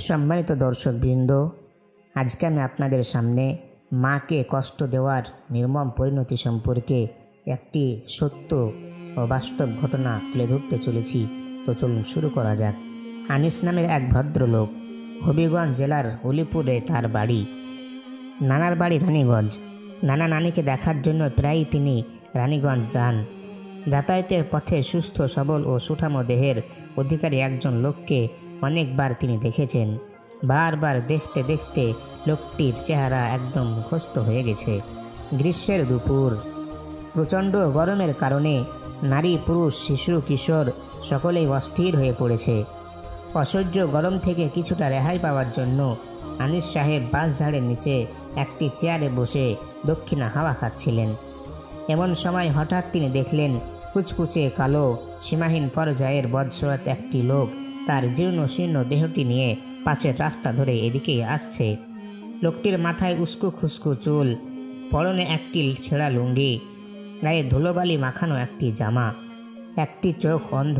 সম্মানিত দর্শকবৃন্দ, আজকে আমি আপনাদের সামনে মাকে কষ্ট দেওয়ার নির্মম পরিণতি সম্পর্কে একটি সত্য ও বাস্তব ঘটনা তুলে ধরতে চলেছি। তো চলুন শুরু করা যাক। আনিস নামের এক ভদ্রলোক হবিগঞ্জ জেলার উলিপুরে তার বাড়ি। নানার বাড়ি রানীগঞ্জ। নানা নানিকে দেখার জন্য প্রায়ই তিনি রানীগঞ্জ যান। যাতায়াতের পথে সুস্থ, সবল ও সুঠামো দেহের অধিকারী একজন লোককে অনেকবার তিনি দেখেছেন। বারবার দেখতে দেখতে লোকটির চেহারা একদম মুখস্থ হয়ে গেছে। গ্রীষ্মের দুপুর। প্রচণ্ড গরমের কারণে নারী, পুরুষ, শিশু, কিশোর সকলেই অস্থির হয়ে পড়েছে। অসহ্য গরম থেকে কিছুটা রেহাই পাওয়ার জন্য আনিস সাহেব বাস বাঁশঝাড়ের নিচে একটি চেয়ারে বসে দক্ষিণা হাওয়া খাচ্ছিলেন। এমন সময় হঠাৎ তিনি দেখলেন কুচকুচে কালো সীমাহীন পর্যায়ের বৎসরত একটি লোক তার জীর্ণ শীর্ণ দেহটি নিয়ে পাশের রাস্তা ধরে এদিকেই আসছে। লোকটির মাথায় উস্কু খুস্কু চুল, পরনে একটি ছেঁড়া লুঙ্গি, গায়ে ধুলোবালি মাখানো একটি জামা, একটি চোখ অন্ধ,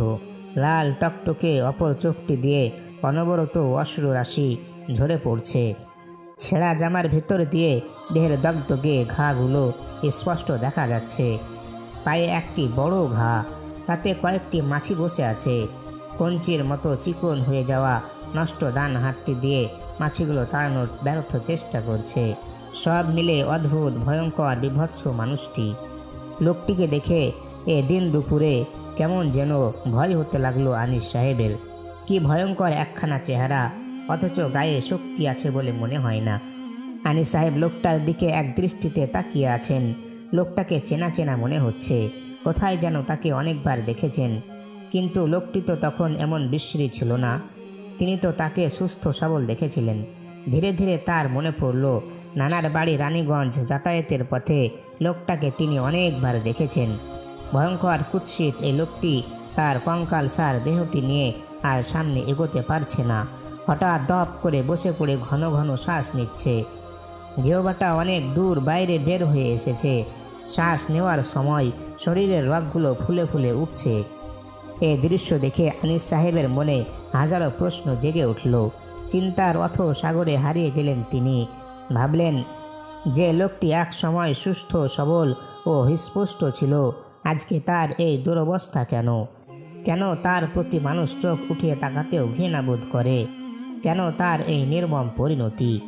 লাল টকটকে অপর চোখটি দিয়ে অনবরত অশ্রু রাশি ঝরে পড়ছে। ছেঁড়া জামার ভেতর দিয়ে দেহের দগদগে ঘাগুলো স্পষ্ট দেখা যাচ্ছে। পায়ে একটি বড় ঘা, তাতে কয়েকটি মাছি বসে আছে। কঞ্চির মতো চিকন হয়ে যাওয়া নষ্ট দান হাতটি দিয়ে মাছিগুলো তাড়ানোর ব্যর্থ চেষ্টা করছে। সব মিলে অদ্ভুত, ভয়ঙ্কর, বিভৎস মানুষটি। লোকটিকে দেখে এ দিন দুপুরে কেমন যেন ভয় হতে লাগল আনিস সাহেবের। কি ভয়ঙ্কর একখানা চেহারা, অথচ গায়ে শক্তি আছে বলে মনে হয় না। আনিস সাহেব লোকটার দিকে এক দৃষ্টিতে তাকিয়ে আছেন। লোকটাকে চেনা চেনা মনে হচ্ছে। কোথায় যেন তাকে অনেকবার দেখেছেন। কিন্তু লোকটি তো তখন এমন বিশ্রী ছিল না। তিনি তো তাকে সুস্থ সবল দেখেছিলেন। ধীরে ধীরে তার মনে পড়ল, নানার বাড়ি রানীগঞ্জ যাতায়াতের পথে লোকটাকে তিনি অনেকবার দেখেছেন। ভয়ঙ্কর কুৎসিত এই লোকটি তার কঙ্কাল সার দেহটি নিয়ে আর সামনে এগোতে পারছে না। হঠাৎ দপ করে বসে পড়ে ঘন ঘন শ্বাস নিচ্ছে। গৃহবাটা অনেক দূর বাইরে বের হয়ে এসেছে। শ্বাস নেওয়ার সময় শরীরের রগগুলো ফুলে ফুলে উঠছে। এ দৃশ্য দেখে আনিস সাহেবের মনে হাজারো প্রশ্ন জেগে উঠল। চিন্তার অথ সাগরে হারিয়ে গেলেন তিনি। ভাবলেন, যে লোকটি এক সময় সুস্থ, সবল ও হৃস্পুষ্ট ছিল, আজকে তার এই দুরবস্থা কেন? কেন তার প্রতি মানুষ চোখ উঠিয়ে তাকাতেও ঘৃণাবোধ করে? কেন তার এই নির্মম পরিণতি?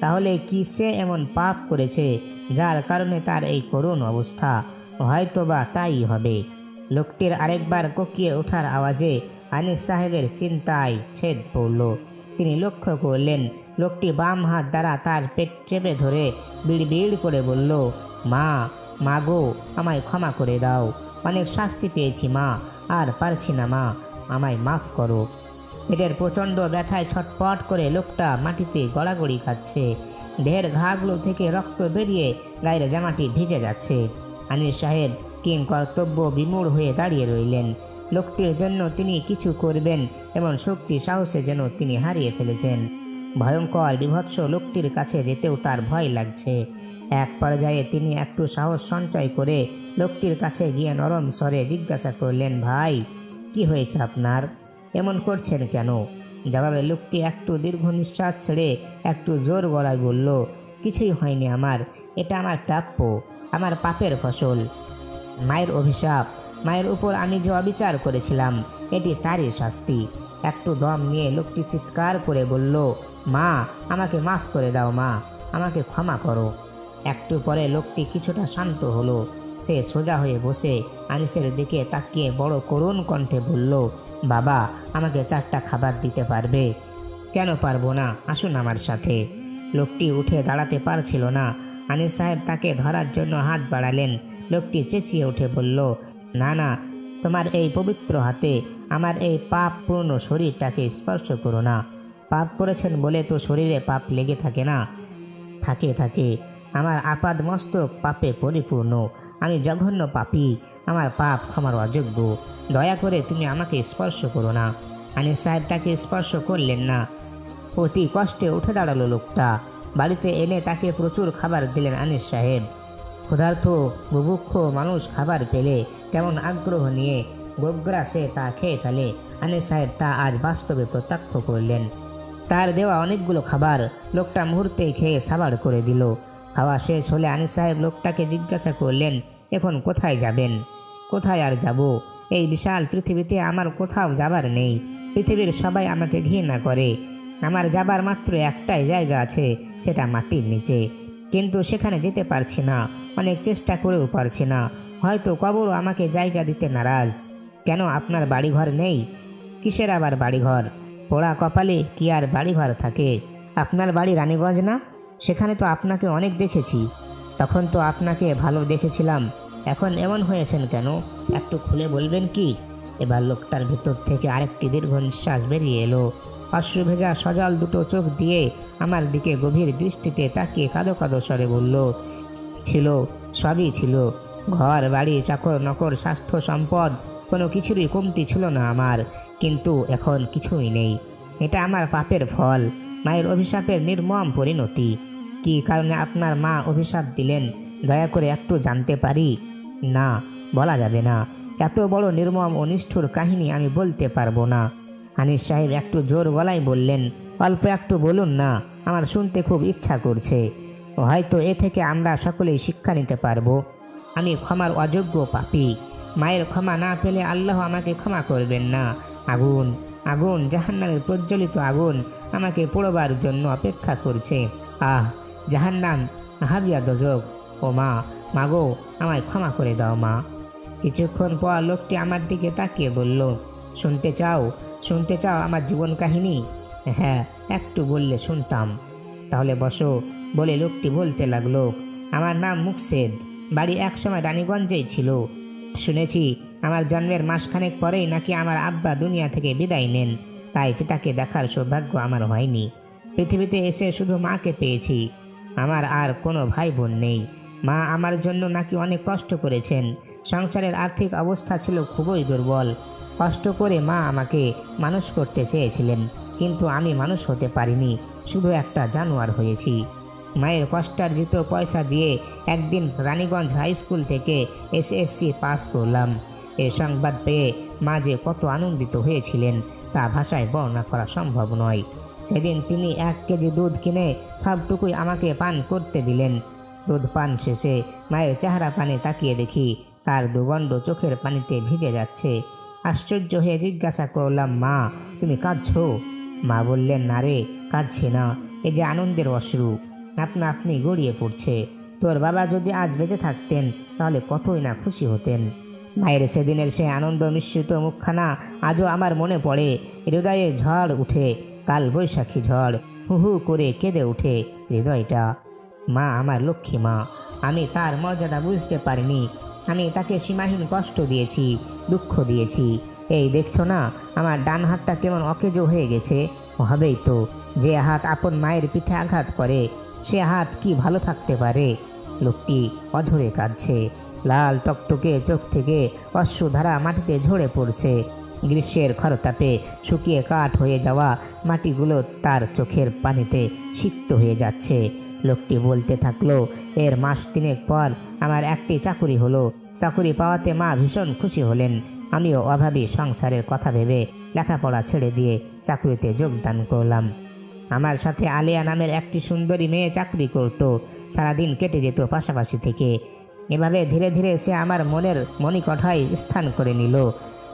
তাহলে কি সে এমন পাপ করেছে, যার কারণে তার এই করুণ অবস্থা? হয়তোবা তাই হবে। লোকটির আরেকবার কোকিয়ে ওঠার আওয়াজে আনিস সাহেবের চিন্তায় ছেদ পড়ল। তিনি লক্ষ্য করলেন, লোকটি বাম হাত দ্বারা তার পেট চেপে ধরে বিড় বিড় করে বলল, মা মা গো, আমায় ক্ষমা করে দাও। অনেক শাস্তি পেয়েছি, মা, আর পারছি না, মা, আমায় মাফ করো। পেটের প্রচণ্ড ব্যথায় ছটপট করে লোকটা মাটিতে গড়াগড়ি খাচ্ছে। দেহের ঘাগুলো থেকে রক্ত বেরিয়ে গায়ের জামাটি ভিজে যাচ্ছে। আনিস সাহেব কিং কর্তব্য বিমূঢ় হয়ে দাঁড়িয়ে রইলেন। লোকটির জন্য তিনি কিছু করবেন, এমন শক্তি, সাহসে যেন তিনি হারিয়ে ফেলেছেন। ভয়ঙ্কর, বিভৎস লোকটির কাছে যেতেও তার ভয় লাগছে। এক পর্যায়ে তিনি একটু সাহস সঞ্চয় করে লোকটির কাছে গিয়ে নরম স্বরে জিজ্ঞাসা করলেন, ভাই, কি হয়েছে আপনার? এমন করছেন কেন? জবাবে লোকটি একটু দীর্ঘ নিঃশ্বাস ছেড়ে একটু জোর গলায় বলল, কিছুই হয়নি আমার, এটা আমার প্রাপ্য, আমার পাপের ফসল। মায়ের অভিশাপ। মায়ের উপর আমি যে অবিচার করেছিলাম, এটি তারই শাস্তি। একটু দম নিয়ে লোকটি চিৎকার করে বলল, মা, আমাকে মাফ করে দাও মা, আমাকে ক্ষমা করো। একটু পরে লোকটি কিছুটা শান্ত হলো। সে সোজা হয়ে বসে আনিসের দিকে তাকিয়ে বড় করুণ কণ্ঠে বলল, বাবা, আমাকে চারটা খাবার দিতে পারবে? কেন পারব না? আসুন আমার সাথে। লোকটি উঠে দাঁড়াতে পারছিল না। আনিস সাহেব তাকে ধরার জন্য হাত বাড়ালেন। লোকটি চেঁচিয়ে উঠে বলল না না তোমার এই পবিত্র হাতে আমার এই পাপ পূর্ণ শরীরটাকে স্পর্শ করো না। পাপ করেছেন বলে তো শরীরে পাপ লেগে থাকে না। থাকে থাকে, আমার আপাদ মস্তক পাপে পরিপূর্ণ। আমি জঘন্য পাপী, আমার পাপ ক্ষমার অযোগ্য। দয়া করে তুমি আমাকে স্পর্শ করো না। আনিস সাহেব তাকে স্পর্শ করলেন না। অতি কষ্টে উঠে দাঁড়াল লোকটা। বাড়িতে এনে তাকে প্রচুর খাবার দিলেন আনিস সাহেব। ক্ষুধার্থ বুভুক্ষ মানুষ খাবার পেলে কেমন আগ্রহ নিয়ে গোগ্রাসে তা খেয়ে ফেলে। আনিস সাহেব তা আজ বাস্তবে প্রত্যক্ষ করলেন। তার দেওয়া অনেকগুলো খাবার লোকটা মুহূর্তেই খেয়ে সাবার করে দিল। খাওয়া শেষ হলে আনিস সাহেব লোকটাকে জিজ্ঞাসা করলেন, এখন কোথায় যাবেন? কোথায় আর যাব? এই বিশাল পৃথিবীতে আমার কোথাও যাবার নেই। পৃথিবীর সবাই আমাকে ঘৃণা করে। আমার যাবার মাত্র একটাই জায়গা আছে, সেটা মাটির নিচে। কিন্তু সেখানে যেতে পারছি না। অনেক চেষ্টা করেও পারছি না। হয়তো কবরও আমাকে জায়গা দিতে নারাজ। কেন আপনার বাড়িঘর নেই? কিসের আবার বাড়িঘর? পোড়া কপালে কি আর বাড়িঘর থাকে? আপনার বাড়ি রানীগঞ্জ না? সেখানে তো আপনাকে অনেক দেখেছি। তখন তো আপনাকে ভালো দেখেছিলাম। এখন এমন হয়েছেন কেন? একটু খুলে বলবেন কি? এবার লোকটার ভেতর থেকে আরেকটি দীর্ঘ নিঃশ্বাস বেরিয়ে এলো। অশ্রু ভেজা সজল দুটো চোখ দিয়ে আমার দিকে গভীর দৃষ্টিতে তাকিয়ে কাদো কাদো স্বরে বলল ছিল, সবই ছিল। ঘর, বাড়ি, চাকর, নকর, স্বাস্থ্য, সম্পদ, কোনো কিছুরই কমতি ছিল না আমার। কিন্তু এখন কিছুই নেই। এটা আমার পাপের ফল, মায়ের অভিশাপের নির্মম পরিণতি। কী কারণে আপনার মা অভিশাপ দিলেন, দয়া করে একটু জানতে পারি? না, বলা যাবে না। এত বড় নির্মম ও নিষ্ঠুর কাহিনী আমি বলতে পারব না। আনিস সাহেব একটু জোর গলায় বললেন, অল্প একটু বলুন না, আমার শুনতে খুব ইচ্ছা করছে। হয়তো এ থেকে আমরা সকলেই শিক্ষা নিতে পারব। আমি ক্ষমার অযোগ্য পাপী। মায়ের ক্ষমা না পেলে আল্লাহ আমাকে ক্ষমা করবেন না। আগুন আগুন, জাহান্নামের প্রজ্বলিত আগুন আমাকে পোড়বার জন্য অপেক্ষা করছে। আহ, জাহান্নাম, হাবিয়া দজক। ও মা, মাগো, আমায় ক্ষমা করে দাও মা। কিছুক্ষণ পর লোকটি আমার দিকে তাকিয়ে বলল, শুনতে চাও? শুনতে চাও আমার জীবন কাহিনী? হ্যাঁ একটু বললে শুনতাম। তাহলে বসো বলে লোকটি বলতে লাগল, আমার নাম মুকসেদ। বাড়ি একসময় রানীগঞ্জেই ছিল। শুনেছি আমার জন্মের মাসখানেক পরেই নাকি আমার আব্বা দুনিয়া থেকে বিদায় নেন। তাই পিতাকে দেখার সৌভাগ্য আমার হয়নি। পৃথিবীতে এসে শুধু মাকে পেয়েছি। আমার আর কোনো ভাই বোন নেই। মা আমার জন্য নাকি অনেক কষ্ট করেছেন। সংসারের আর্থিক অবস্থা ছিল খুবই দুর্বল। কষ্ট করে মা আমাকে মানুষ করতে চেয়েছিলেন। কিন্তু আমি মানুষ হতে পারিনি। শুধু একটা জানোয়ার হয়েছি। মায়ের কষ্টার্জিত পয়সা দিয়ে একদিন রানীগঞ্জ হাই স্কুল থেকে এসএসসি পাস করলাম। এ সংবাদ পেয়ে মা যে কত আনন্দিত হয়েছিলেন, তা ভাষায় বর্ণনা করা সম্ভব নয়। সেদিন তিনি এক কেজি দুধ কিনে সবটুকুই আমাকে পান করতে দিলেন। দুধ পান শেষে মায়ের চেহারা পানে তাকিয়ে দেখি, তার দুগণ্ড চোখের পানিতে ভিজে যাচ্ছে। আশ্চর্য হয়ে জিজ্ঞাসা করলাম, মা, তুমি কাঁদছো? মা বললেন, না রে, কাঁদছে না। এ যে আনন্দের অশ্রু। আপনা আপনি গড়িয়ে পড়ছে। তোর বাবা যদি আজ বেঁচে থাকতেন, তাহলে কতই না খুশি হতেন। মায়ের সেদিনের সে আনন্দ মিশ্রিত মুখখানা আজও আমার মনে পড়ে। হৃদয়ে ঝড় উঠে, কাল বৈশাখী ঝড়। হু হু করে কেঁদে উঠে হৃদয়টা। মা আমার লক্ষ্মী মা, আমি তার মর্যাদা বুঝতে পারিনি। আমি তাকে সীমাহীন কষ্ট দিয়েছি, দুঃখ দিয়েছি। এই দেখছ না, আমার ডান হাতটা কেমন অকেজো হয়ে গেছে। হবেই তো, যে হাত আপন মায়ের পিঠে আঘাত করে সে হাত কি ভালো থাকতে পারে? লোকটি অঝরে কাঁদছে। লাল টকটকে চোখ থেকে অশ্রুধারা মাটিতে ঝরে পড়ছে। গ্রীষ্মের খরতাপে শুকিয়ে কাঠ হয়ে যাওয়া মাটিগুলো তার চোখের পানিতে সিক্ত হয়ে যাচ্ছে। লোকটি বলতে থাকল, এর মাস তিনেক পর আমার একটি চাকুরি হলো। চাকুরি পাওয়াতে মা ভীষণ খুশি হলেন। আমিও অভাবী সংসারের কথা ভেবে লেখাপড়া ছেড়ে দিয়ে চাকুরিতে যোগদান করলাম। আমার সাথে আলিয়া নামের একটি সুন্দরী মেয়ে চাকরি করত, সারাদিন কেটে যেত পাশাপাশি থেকে। এভাবে ধীরে ধীরে সে আমার মনের মণিকঠায় স্থান করে নিল।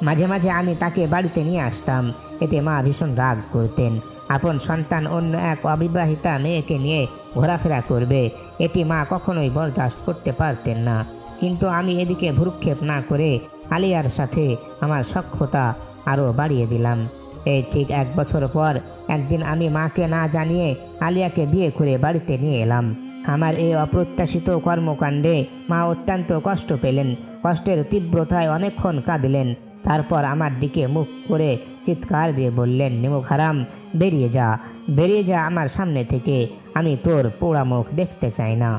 মাঝে মাঝে আমি তাকে বাড়িতে নিয়ে আসতাম, এতে মা ভীষণ রাগ করতেন। আপন সন্তান অন্য এক অবিবাহিতা মেয়েকে নিয়ে ঘোরাফেরা করবে, এটি মা কখনোই বরদাস্ত করতে পারতেন না। কিন্তু আমি এদিকে ভ্রুক্ষেপ না করে আলিয়ার সাথে আমার সক্ষতা আরও বাড়িয়ে দিলাম। এই ঠিক এক বছর পর একদিন আমি মাকে না জানিয়ে আলিয়াকে বিয়ে করে বাড়িতে নিয়ে এলাম। আমার এই অপ্রত্যাশিত কর্মকাণ্ডে মা অত্যন্ত কষ্ট পেলেন, কষ্টের তীব্রতায় অনেকক্ষণ কাঁদলেন। তারপর আমার দিকে মুখ করে চিৎকার দিয়ে বললেন নিমুখ হারাম, বেরিয়ে যা বেরিয়ে যা আমার সামনে থেকে, আমি তোর পোড়া মুখ দেখতে চাই না।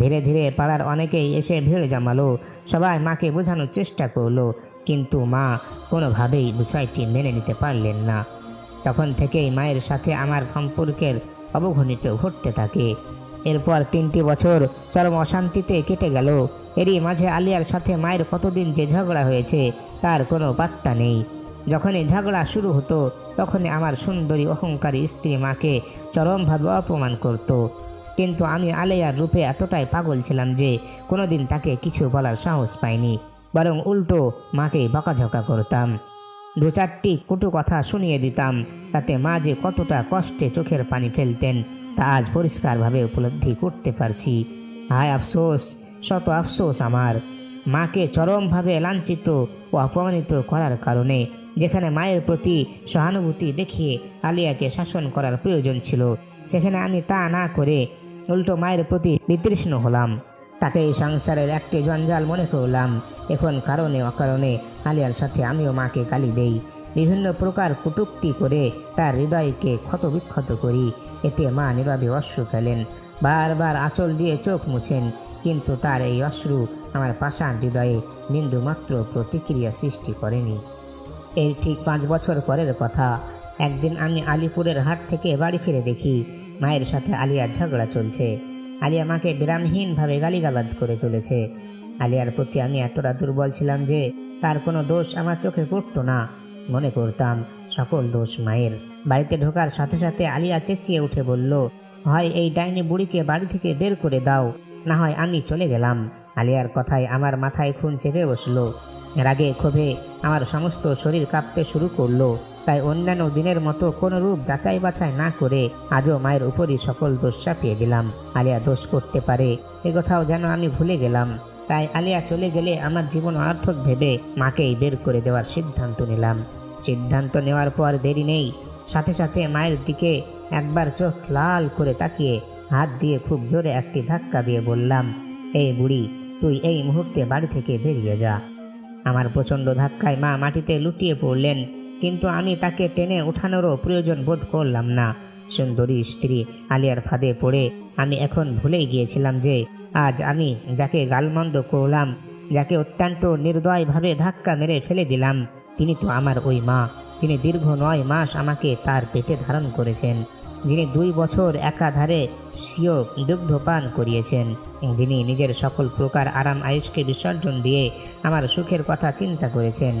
ধীরে ধীরে পাড়ার অনেকেই এসে ভিড় জমালো, সবাই মাকে বোঝানোর চেষ্টা করল, কিন্তু মা কোনোভাবেই বিষয়টি মেনে নিতে পারলেন না। তখন থেকেই মায়ের সাথে আমার সম্পর্কের অবঘনিত ঘটতে থাকে। এরপর তিনটি বছর চরম অশান্তিতে কেটে গেল। এরই মাঝে আলিয়ার সাথে মায়ের কতদিন যে ঝগড়া হয়েছে, তার কোনো পাত্তা নেই। যখনই ঝগড়া শুরু হতো, তখনই আমার সুন্দরী অহংকারী স্ত্রী মাকে চরমভাবে অপমান করত। কিন্তু আমি আলেয়ার রূপে এতটাই পাগল ছিলাম যে কোনোদিন তাকে কিছু বলার সাহস পাইনি, বরং উল্টো মাকে বকাঝকা করতাম। দু চারটি কটু কথা শুনিয়ে দিতাম। তাতে মা যে কতটা কষ্টে চোখের পানি ফেলতেন, তা আজ পরিষ্কারভাবে উপলব্ধি করতে পারছি। হায় আফসোস, শত আফসোস আমার। মাকে চরমভাবে লাঞ্ছিত ও অপমানিত করার কারণে, যেখানে মায়ের প্রতি সহানুভূতি দেখিয়ে আলিয়াকে শাসন করার প্রয়োজন ছিল, সেখানে আমি তা না করে উল্টো মায়ের প্রতি বিতৃষ্ণ হলাম। তাকে এই সংসারের একটি জঞ্জাল মনে করলাম। এখন কারণে অকারণে আলিয়ার সাথে আমিও মাকে গালি দেই। বিভিন্ন প্রকার কটূক্তি করে তার হৃদয়কে ক্ষতবিক্ষত করি। এতে মা নীরবে অশ্রু ফেলেন। বারবার আঁচল দিয়ে চোখ মুছেন। কিন্তু তার এই অশ্রু আমার পাষাণ হৃদয়ে বিন্দুমাত্র প্রতিক্রিয়া সৃষ্টি করেনি। এর ঠিক পাঁচ বছর পরের কথা। একদিন আমি আলিপুরের হাট থেকে বাড়ি ফিরে দেখি মায়ের সাথে আলিয়ার ঝগড়া চলছে। আলিয়া মাকে বিরামহীনভাবে গালিগালাজ করে চলেছে। আলিয়ার প্রতি আমি এতটা দুর্বল ছিলাম যে তার কোনো দোষ আমার চোখে পড়তো না। মনে করতাম, সকল দোষ মায়ের। বাড়িতে ঢোকার সাথে সাথে আলিয়া চেঁচিয়ে উঠে বলল, হয় এই ডাইনি বুড়িকে বাড়ি থেকে বের করে দাও, না হয় আমি চলে গেলাম। আলিয়ার কথায় আমার মাথায় খুন চেপে বসল। রাগে ক্ষোভে আমার সমস্ত শরীর কাঁপতে শুরু করল। তাই অন্যান্য দিনের মতো কোনো রূপ যাচাই বাছাই না করে আজও মায়ের উপরই সকল দোষ চাপিয়ে দিলাম। আলিয়া দোষ করতে পারে, এ কথাও যেন আমি ভুলে গেলাম। তাই আলিয়া চলে গেলে আমার জীবন অর্থক ভেবে মাকেই বের করে দেওয়ার সিদ্ধান্ত নিলাম। সিদ্ধান্ত নেওয়ার পর দেরি নেই। সাথে সাথে মায়ের দিকে একবার চোখ লাল করে তাকিয়ে হাত দিয়ে খুব জোরে একটি ধাক্কা দিয়ে বললাম, এই বুড়ি, তুই এই মুহূর্তে বাড়ি থেকে বেরিয়ে যা। আমার প্রচণ্ড ধাক্কায় মা মাটিতে লুটিয়ে পড়লেন। কিন্তু আমি তাকে টেনে ওঠানোরও প্রয়োজন বোধ করলাম না। সুন্দরী স্ত্রী আলিয়ার ফাঁদে পড়ে আমি এখন ভুলেই গিয়েছিলাম যে আজ আমি যাকে গালমন্দ করলাম, যাকে অত্যন্ত নির্দয়ভাবে ধাক্কা মেরে ফেলে দিলাম, তিনি তো আমার ওই মা, যিনি দীর্ঘ নয় মাস আমাকে তার পেটে ধারণ করেছেন, যিনি দুই বছর একাধারে স্বীয় দুগ্ধপান করিয়েছেন, যিনি নিজের সকল প্রকার আরাম আয়ুষকে বিসর্জন দিয়ে আমার সুখের কথা চিন্তা করেছেন,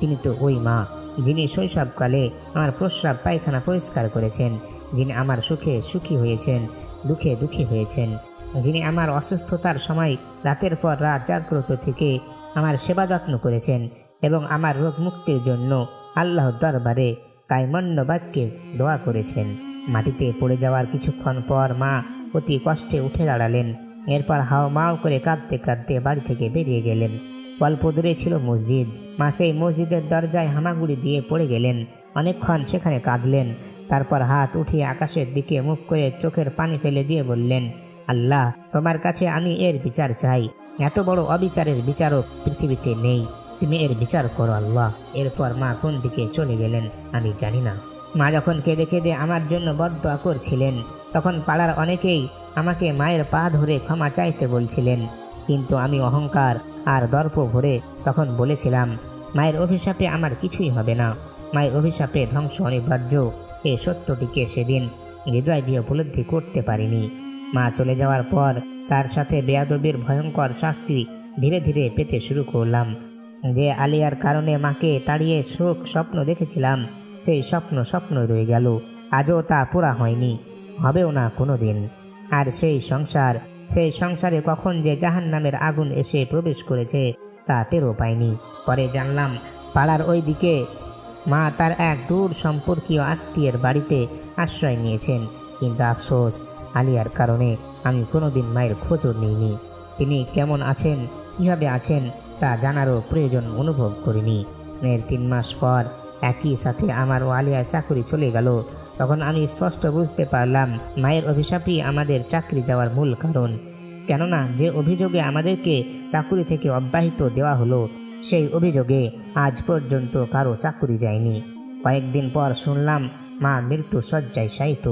তিনি তো ওই মা। যিনি শৈশবকালে আমার প্রস্রাব পায়খানা পরিষ্কার করেছেন, যিনি আমার সুখে সুখী হয়েছেন, দুঃখে দুঃখী হয়েছেন, যিনি আমার অসুস্থতার সময় রাতের পর রাত জাগ্রত থেকে আমার সেবা যত্ন করেছেন এবং আমার রোগ মুক্তির জন্য আল্লাহ দরবারে কায়মন্য বাক্যে দোয়া করেছেন। মাটিতে পড়ে যাওয়ার কিছুক্ষণ পর মা অতি কষ্টে উঠে দাঁড়ালেন। এরপর হাও মাও করে কাঁদতে কাঁদতে বাড়ি থেকে বেরিয়ে গেলেন। অল্প দূরে ছিল মসজিদ। মা সেই মসজিদের দরজায় হামাগুড়ি দিয়ে পড়ে গেলেন। অনেকক্ষণ সেখানে কাঁদলেন। তারপর হাত উঠিয়ে আকাশের দিকে মুখ করে চোখের পানি ফেলে দিয়ে বললেন, আল্লাহ, তোমার কাছে আমি এর বিচার চাই। এত বড় অবিচারের বিচারক পৃথিবীতে নেই। তুমি এর বিচার করো, আল্লাহ। এরপর মা কোন দিকে চলে গেলেন আমি জানি না। মা যখন কেঁদে কেঁদে আমার জন্য বদ্ধ করছিলেন, তখন পাড়ার অনেকেই আমাকে মায়ের পা ধরে ক্ষমা চাইতে বলছিলেন। কিন্তু আমি অহংকার আর দর্প ভরে তখন বলেছিলাম, মায়ের অভিশাপে আমার কিছুই হবে না। মায়ের অভিশাপে ধ্বংস অনিবার্য। এ সত্যটিকে সেদিন হৃদয় দিয়ে উপলব্ধি করতে পারিনি। মা চলে যাওয়ার পর তার সাথে বেয়াদবির ভয়ঙ্কর শাস্তি ধীরে ধীরে পেতে শুরু করলাম। যে আলিয়ার কারণে মাকে তাড়িয়ে শোক স্বপ্ন দেখেছিলাম, সেই স্বপ্ন স্বপ্ন রয়ে গেল। আজও তা পুরা হয়নি, হবেও না কোনো দিন আর সেই সংসার সেই সংসারে কখন যে জাহান নামের আগুন এসে প্রবেশ করেছে, তা টেরও পায়নি পরে জানলাম, পাড়ার ওই দিকে মা তার এক দূর সম্পর্কীয় আত্মীয়ের বাড়িতে আশ্রয় নিয়েছেন। কিন্তু আফসোস, আলিয়ার কারণে আমি কোনোদিন মায়ের খোঁজও নিইনি। তিনি কেমন আছেন, কীভাবে আছেন, তা জানারও প্রয়োজন অনুভব করিনি। এর তিন মাস পর একই সাথে আমার ও আলিয়ার চাকরি চলে গেল তখন আমি স্পষ্ট বুঝতে পারলাম, মায়ের অভিশাপই আমাদের চাকরি যাওয়ার মূল কারণ। কেননা যে অভিযোগে আমাদেরকে চাকুরি থেকে অব্যাহত দেওয়া হলো, সেই অভিযোগে আজ পর্যন্ত কারও চাকুরি যায়নি। কয়েকদিন পর শুনলাম, মা মৃত্যু শয্যায় শায়িত।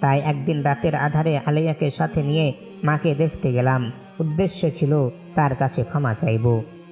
তাই একদিন রাতের আধারে আলিয়াকে সাথে নিয়ে মাকে দেখতে গেলাম। উদ্দেশ্য ছিল, তার কাছে ক্ষমা চাইব।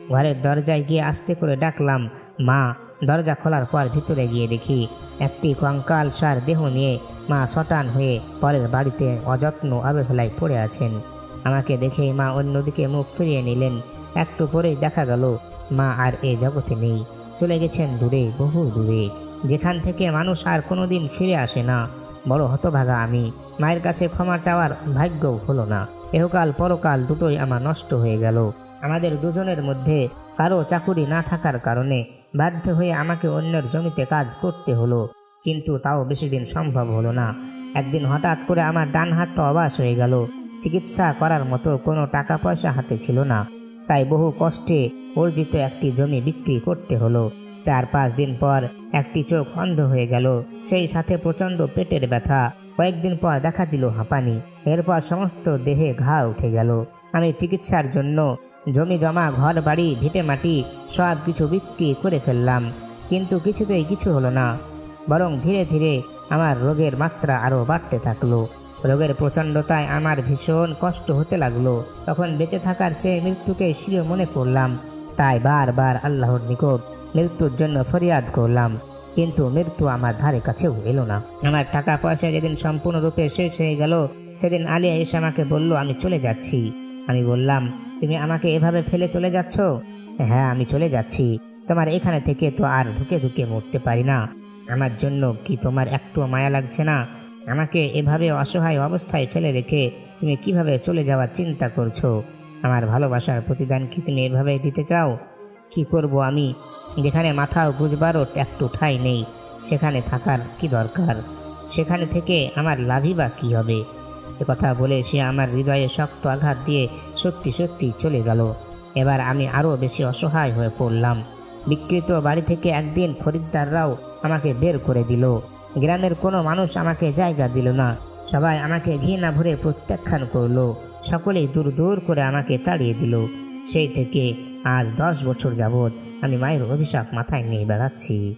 ঘরের দরজায় গিয়ে আস্তে করে ডাকলাম, মা দরজা খোলার পর ভিতরে গিয়ে দেখি একটি কঙ্কাল সার দেহ নিয়ে মা শটান হয়ে পরের বাড়িতে অযত্ন অবহেলায় পড়ে আছেন। আমাকে দেখেই মা অন্যদিকে মুখ ফিরিয়ে নিলেন। একটু পরেই দেখা গেল, মা আর এ জগতে নেই। চলে গেছেন দূরে, বহু দূরে। যেখান থেকে মানুষ আর কোনোদিন ফিরে আসে না। বড় হতভাগা আমি। মায়ের কাছে ক্ষমা চাওয়ার ভাগ্যও হলো না। এহকাল পরকাল দুটোই আমার নষ্ট হয়ে গেল। আমাদের দুজনের মধ্যে কারও চাকুরি না থাকার কারণে বাধ্য হয়ে আমাকে অন্যের জমিতে কাজ করতে হলো, কিন্তু তাও বেশি দিন সম্ভব হলো না। একদিন হঠাৎ করে আমার ডান হাতটা অবাস হয়ে গেল। চিকিৎসা করার মতো কোনো টাকা পয়সা হাতে ছিল না। তাই বহু কষ্টে অর্জিত একটি জমি বিক্রি করতে হলো। চার পাঁচ দিন পর একটি চোখ অন্ধ হয়ে গেল। সেই সাথে প্রচণ্ড পেটের ব্যথা। কয়েকদিন পর দেখা দিল হাঁপানি। এরপর সমস্ত দেহে ঘা উঠে গেল। আমি চিকিৎসার জন্য জমি জমা ঘর বাড়ি ভিটে মাটি সব কিছু বিক্রি করে ফেললাম। কিন্তু কিছুতেই কিছু হলো না। বরং ধীরে ধীরে আমার রোগের মাত্রা আরও বাড়তে থাকল। রোগের প্রচণ্ডতায় আমার ভীষণ কষ্ট হতে লাগল। তখন বেঁচে থাকার চেয়ে মৃত্যুকে শিরে মনে করলাম। তাই বারবার আল্লাহর নিকট মৃত্যুর জন্য ফরিয়াদ করলাম। কিন্তু মৃত্যু আমার ধারে কাছেও এলো না। আমার টাকা পয়সা যেদিন সম্পূর্ণরূপে শেষ হয়ে গেল, সেদিন আলিয়া এসে আমাকে বলল, আমি চলে যাচ্ছি। আমি বললাম, তুমি আমাকে এভাবে ফেলে চলে যাচ্ছ? হ্যাঁ আমি চলে যাচ্ছি। তোমার এখানে থেকে তো আর ধুকে ধুকে মরতে পারি না। আমার জন্য কি তোমার একটু মায়া লাগছে না? আমাকে এভাবে অসহায় অবস্থায় ফেলে রেখে তুমি কীভাবে চলে যাওয়ার চিন্তা করছ? আমার ভালোবাসার প্রতিদান কি তুমি এভাবে দিতে চাও? কি করব আমি? যেখানে মাথাও গুজবারও একটু ঠাই নেই, সেখানে থাকার কি দরকার? সেখানে থেকে আমার লাভই বা কী হবে? কথা বলে সে আমার হৃদয়ে শক্ত আঘাত দিয়ে সত্যি সত্যি চলে গেল। এবার আমি আরও বেশি অসহায় হয়ে পড়লাম। বিকৃত বাড়ি থেকে একদিন খরিদ্দাররাও আমাকে বের করে দিল। গ্রামের কোনো মানুষ আমাকে জায়গা দিল না। সবাই আমাকে ঘৃণা ভরে প্রত্যাখ্যান করল। সকলেই দূর দূর করে আমাকে তাড়িয়ে দিল। সেই থেকে আজ দশ বছর যাবৎ আমি মায়ের অভিশাপ মাথায় নিয়ে বেড়াচ্ছি।